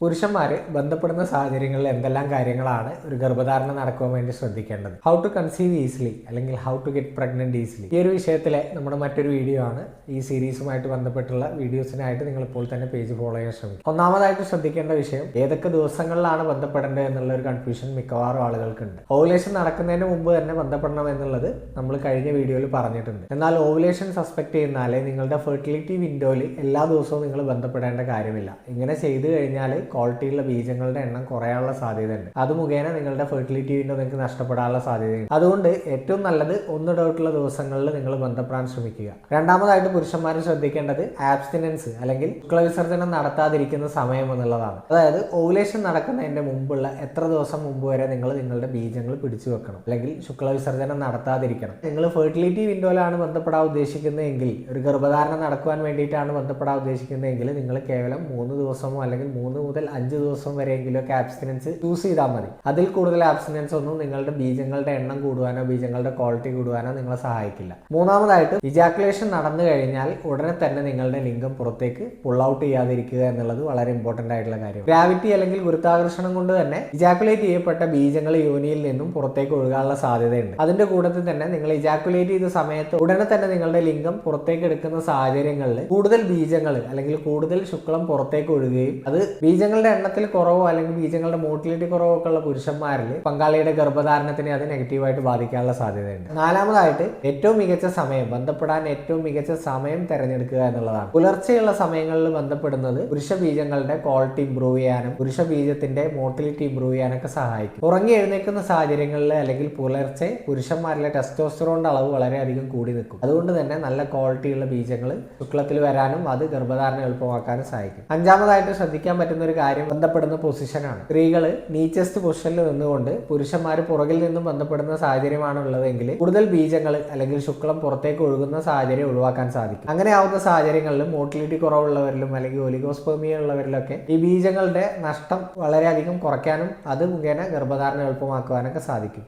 പുരുഷന്മാർ ബന്ധപ്പെടുന്ന സാഹചര്യങ്ങളിൽ എന്തെല്ലാം കാര്യങ്ങളാണ് ഒരു ഗർഭധാരണ നടക്കുവാൻ വേണ്ടി ശ്രദ്ധിക്കേണ്ടത്? ഹൗ ടു കൺസീവ് ഈസിലി അല്ലെങ്കിൽ how to get pregnant easily ഈ ഒരു വിഷയത്തിലെ നമ്മുടെ മറ്റൊരു വീഡിയോ ആണ്. ഈ സീരീസുമായിട്ട് ബന്ധപ്പെട്ടുള്ള വീഡിയോസിനായിട്ട് നിങ്ങൾ ഇപ്പോൾ തന്നെ പേജ് ഫോളോ ചെയ്യാൻ ശ്രമിക്കും ഒന്നാമതായിട്ട് ശ്രദ്ധിക്കേണ്ട വിഷയം ഏതൊക്കെ ദിവസങ്ങളിലാണ് ബന്ധപ്പെടേണ്ടത് എന്നുള്ള ഒരു കൺഫ്യൂഷൻ മിക്കവാറും ആളുകൾക്കുണ്ട്. ഓവുലേഷൻ നടക്കുന്നതിന് മുമ്പ് തന്നെ ബന്ധപ്പെടണം എന്നുള്ളത് നമ്മൾ കഴിഞ്ഞ വീഡിയോയിൽ പറഞ്ഞിട്ടുണ്ട്. എന്നാൽ ഓവുലേഷൻ സസ്പെക്ട് ചെയ്യുന്നാലേ നിങ്ങളുടെ ഫെർട്ടിലിറ്റി വിൻഡോയിൽ എല്ലാ ദിവസവും നിങ്ങൾ ബന്ധപ്പെടേണ്ട കാര്യമില്ല. ഇങ്ങനെ ചെയ്തു കഴിഞ്ഞാൽ ക്വാളിറ്റിയുള്ള ബീജങ്ങളുടെ എണ്ണം കുറയാനുള്ള സാധ്യതയുണ്ട്. അത് മുഖേന നിങ്ങളുടെ ഫെർട്ടിലിറ്റി വിൻഡോ നിങ്ങൾക്ക് നഷ്ടപ്പെടാനുള്ള സാധ്യതയുണ്ട്. അതുകൊണ്ട് ഏറ്റവും നല്ലത് ഒന്നിടവിട്ടുള്ള ദിവസങ്ങളിൽ നിങ്ങൾ ബന്ധപ്പെടാൻ ശ്രമിക്കുക. രണ്ടാമതായിട്ട് പുരുഷന്മാർ ശ്രദ്ധിക്കേണ്ടത് ആബ്സ്റ്റിനൻസ് അല്ലെങ്കിൽ ശുക്ലവിസർജനം നടത്താതിരിക്കുന്ന സമയം എന്നുള്ളതാണ്. അതായത് ഓവുലേഷൻ നടക്കുന്നതിന്റെ മുമ്പുള്ള എത്ര ദിവസം മുമ്പ് വരെ നിങ്ങൾ നിങ്ങളുടെ ബീജങ്ങൾ പിടിച്ചു വെക്കണം അല്ലെങ്കിൽ ശുക്ലവിസർജനം നടത്താതിരിക്കണം. നിങ്ങൾ ഫെർട്ടിലിറ്റി വിൻഡോയിലാണ് ബന്ധപ്പെടാൻ ഉദ്ദേശിക്കുന്നതെങ്കിൽ ഒരു ഗർഭധാരണം നടക്കുവാൻ വേണ്ടിയിട്ടാണ് ബന്ധപ്പെടാൻ ഉദ്ദേശിക്കുന്നതെങ്കിൽ നിങ്ങൾ കേവലം മൂന്ന് ദിവസമോ അല്ലെങ്കിൽ മൂന്ന് മുതൽ അഞ്ച് ദിവസം വരെയെങ്കിലും ഒക്കെ ആബ്സ്റ്റിനൻസ് ചൂസ് ചെയ്താൽ മതി. അതിൽ കൂടുതൽ ആബ്സ്റ്റിനൻസ് ഒന്നും നിങ്ങളുടെ ബീജങ്ങളുടെ എണ്ണം കൂടുവാനോ ബീജങ്ങളുടെ ക്വാളിറ്റി കൂടുവാനോ നിങ്ങളെ സഹായിക്കില്ല. മൂന്നാമതായിട്ട് ഇജാക്കുലേഷൻ നടന്നു കഴിഞ്ഞാൽ ഉടനെ തന്നെ നിങ്ങളുടെ ലിംഗം പുറത്തേക്ക് പുൾ ഔട്ട് ചെയ്യാതിരിക്കുക എന്നുള്ളത് വളരെ ഇമ്പോർട്ടന്റ് ആയിട്ടുള്ള കാര്യം. ഗ്രാവിറ്റി അല്ലെങ്കിൽ ഗുരുത്വാകർഷണം കൊണ്ട് തന്നെ ഇജാക്കുലേറ്റ് ചെയ്യപ്പെട്ട ബീജങ്ങൾ യോനിയിൽ നിന്നും പുറത്തേക്ക് ഒഴുകാനുള്ള സാധ്യതയുണ്ട്. അതിന്റെ കൂട്ടത്തിൽ തന്നെ നിങ്ങൾ ഇജാക്കുലേറ്റ് ചെയ്ത സമയത്ത് ഉടനെ തന്നെ നിങ്ങളുടെ ലിംഗം പുറത്തേക്ക് എടുക്കുന്ന സാഹചര്യങ്ങളിൽ കൂടുതൽ ബീജങ്ങൾ അല്ലെങ്കിൽ കൂടുതൽ ശുക്ലം പുറത്തേക്ക് ഒഴുകുകയും അത് ബീജങ്ങളുടെ എണ്ണത്തിൽ കുറവോ അല്ലെങ്കിൽ ബീജങ്ങളുടെ മോട്ടിലിറ്റി കുറവോ ഒക്കെ ഉള്ള പുരുഷന്മാരിൽ പങ്കാളിയുടെ ഗർഭധാരണത്തിനെ അത് നെഗറ്റീവായിട്ട് ബാധിക്കാനുള്ള സാധ്യതയുണ്ട്. നാലാമതായിട്ട് ഏറ്റവും മികച്ച സമയം ബന്ധപ്പെടാൻ ഏറ്റവും മികച്ച സമയം തിരഞ്ഞെടുക്കുക എന്നുള്ളതാണ്. പുലർച്ചെയുള്ള സമയങ്ങളിൽ ബന്ധപ്പെടുന്നത് പുരുഷ ബീജങ്ങളുടെ ക്വാളിറ്റി ഇമ്പ്രൂവ് ചെയ്യാനും പുരുഷ ബീജത്തിന്റെ മോട്ടിലിറ്റി ഇമ്പ്രൂവ് ചെയ്യാനൊക്കെ സഹായിക്കും. ഉറങ്ങി എഴുന്നേൽക്കുന്ന സാഹചര്യങ്ങളിൽ അല്ലെങ്കിൽ പുലർച്ചെ പുരുഷന്മാരിലെ ടെസ്റ്റോസ്റ്ററോണിന്റെ അളവ് വളരെയധികം കൂടി നിൽക്കും. അതുകൊണ്ട് തന്നെ നല്ല ക്വാളിറ്റിയുള്ള ബീജങ്ങൾ ശുക്ലത്തിൽ വരാനും അത് ഗർഭധാരണം എളുപ്പമാക്കാനും സഹായിക്കും. അഞ്ചാമതായിട്ട് ശ്രദ്ധിക്കാൻ പറ്റുന്ന ഒരു കാര്യം ബന്ധപ്പെടുന്ന പൊസിഷനാണ് സ്ത്രീകൾ നീച്ചസ്റ്റ് പൊസിഷനിൽ നിന്നുകൊണ്ട് പുരുഷന്മാർ പുറകിൽ നിന്നും ബന്ധപ്പെടുന്ന സാഹചര്യമാണ് ഉള്ളതെങ്കിൽ കൂടുതൽ ബീജങ്ങൾ അല്ലെങ്കിൽ ശുക്ലം പുറത്തേക്ക് ഒഴുകുന്ന സാഹചര്യം ഒഴിവാക്കാൻ സാധിക്കും. അങ്ങനെ ആവുന്ന സാഹചര്യങ്ങളിലും മോട്ടിലിറ്റി കുറവുള്ളവരിലും അല്ലെങ്കിൽ ഒലിഗോസ്പോമിയ ഉള്ളവരിലൊക്കെ ഈ ബീജങ്ങളുടെ നഷ്ടം വളരെയധികം കുറയ്ക്കാനും അത് മുഖേന ഗർഭധാരണം എളുപ്പമാക്കുവാനൊക്കെ സാധിക്കും.